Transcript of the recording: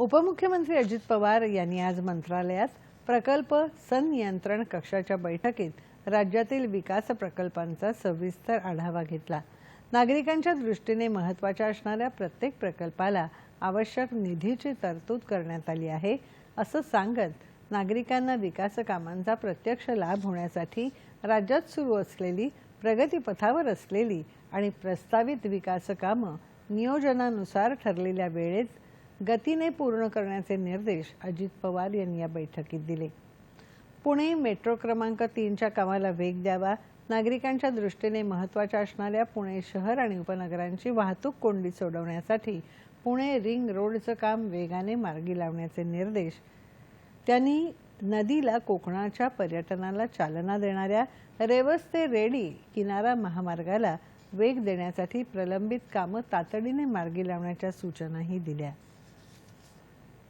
उपमुख्यमंत्री अजित पवार यांनी आज मंत्रालयात प्रकल्प संनियंत्रण कक्षाच्या बैठकीत राज्यातील विकास प्रकल्पांचा सविस्तर आढावा घेतला. नागरिकांच्या दृष्टीने महत्त्वाच्या असणाऱ्या प्रत्येक प्रकल्पाला आवश्यक निधीची तरतूद करण्यात आली आहे असं सांगत नागरिकांना विकास कामांचा प्रत्यक्ष लाभ होण्यासाठी राज्यात सुरू असलेली प्रगतीपथावर असलेली आणि प्रस्तावित विकास कामं नियोजनानुसार ठरलेल्या वेळेत गतीने पूर्ण करण्याचे निर्देश अजित पवार यांनी या बैठकीत दिले. पुणे मेट्रो क्रमांक तीनच्या कामाला वेग द्यावा नागरिकांच्या दृष्टीने महत्त्वाच्या असणाऱ्या पुणे शहर आणि उपनगरांची वाहतूक कोंडी सोडवण्यासाठी पुणे रिंग रोडचं काम वेगाने मार्गी लावण्याचे निर्देश त्यांनी नदीला कोकणाच्या पर्यटनाला चालना देणाऱ्या रेवस ते रेडी किनारा महामार्गाला वेग देण्यासाठी प्रलंबित कामं तातडीने मार्गी लावण्याच्या सूचनाही दिल्या.